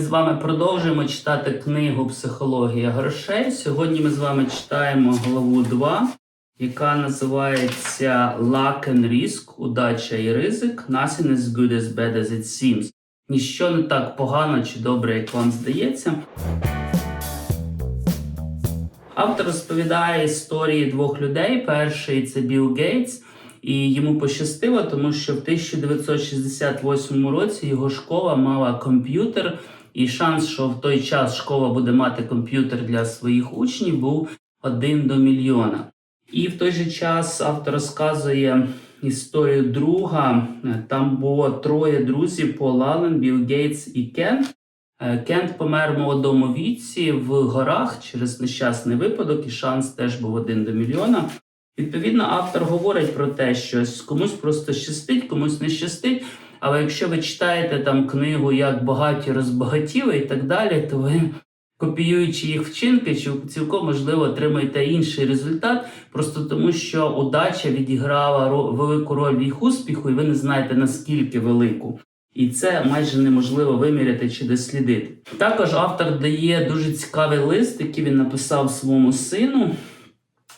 з вами продовжуємо читати книгу Психологія грошей. Сьогодні ми з вами читаємо главу 2, яка називається Luck and Risk, удача і ризик. Nothing is good as bad as it seems. Ніщо не так погано чи добре, як вам здається. Автор розповідає історії двох людей. Перший це Білл Гейтс, і йому пощастило, тому що в 1968 році його школа мала комп'ютер, і шанс, що в той час школа буде мати комп'ютер для своїх учнів, був один до мільйона. І в той же час автор розказує історію друга. Там було троє друзів Пол Аллен, Білл Гейтс і Кен. Е, Кент помер в молодому віці в горах через нещасний випадок, і шанс теж був один до мільйона. Відповідно, автор говорить про те, що комусь просто щастить, комусь не щастить. Але якщо ви читаєте там книгу Як багаті розбагатіли і так далі, то ви, копіюючи їх вчинки, чи цілком можливо отримаєте інший результат, просто тому що удача відіграла велику роль в їх успіху, і ви не знаєте наскільки велику. І це майже неможливо виміряти чи дослідити. Також автор дає дуже цікавий лист, який він написав своєму сину.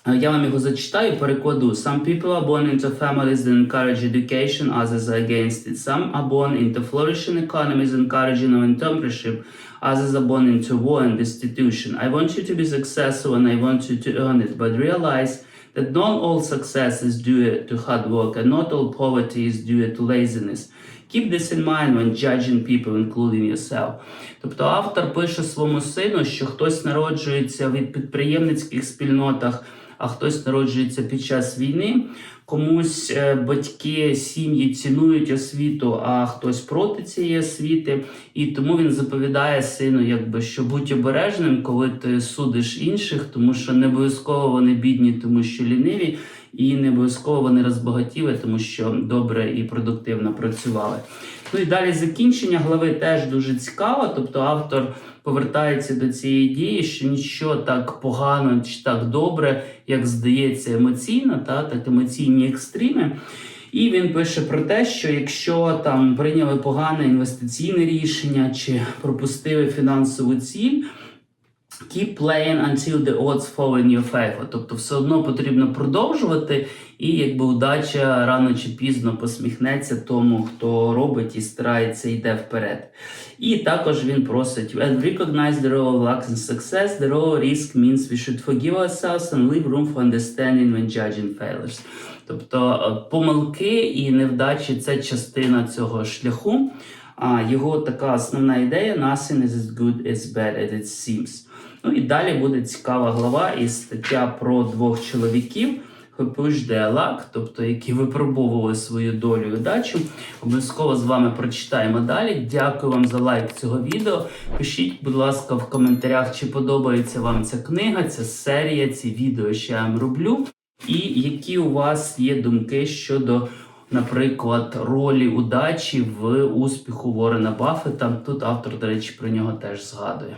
Е, Я вам його зачитаю, перекладу. Some people are born into families that encourage education, others are against it. Some are born into flourishing economies encouraging entrepreneurship, others are born into war and destitution. I want you to be successful and I want you to earn it, but realize that not all success is due to hard work and not all poverty is due to laziness. Keep this in mind when judging people, including yourself. Тобто автор пише своєму сину, що хтось народжується від підприємницьких спільнотах, а хтось народжується під час війни. Комусь е, батьки, сім'ї цінують освіту, а хтось проти цієї освіти. І тому він заповідає сину, якби що будь обережним, коли ти судиш інших, тому що не обов'язково вони бідні, тому що ліниві, і не обов'язково вони розбагатіли, тому що добре і продуктивно працювали. Ну і далі закінчення глави теж дуже цікаво. Тобто автор повертається до цієї дії, що нічого так погано чи так добре, як здається емоційно, та так емоційні екстріми. І він пише про те, що якщо там прийняли погане інвестиційне рішення чи пропустили фінансову ціль. Keep playing until the odds fall in your favor. Тобто все одно потрібно продовжувати, і якби удача рано чи пізно посміхнеться тому, хто робить і старається йде вперед. І також він просить and recognize the role of luck and success. The role of risk means we should forgive ourselves and leave room for understanding when judging failures. Тобто е, помилки і невдачі це частина цього шляху. А його така основна ідея nothing is as good as bad as it seems. Ну і далі буде цікава глава і стаття про двох чоловіків. their luck, тобто які випробовували свою долю і удачу. Обов'язково з вами прочитаємо далі. Дякую вам за лайк цього відео. Пишіть, будь ласка, в коментарях, чи подобається вам ця книга, ця серія, ці відео, що я вам роблю. І які у вас є думки щодо, наприклад, ролі удачі в успіху Ворена Баффета. Тут автор, до речі, про нього теж згадує.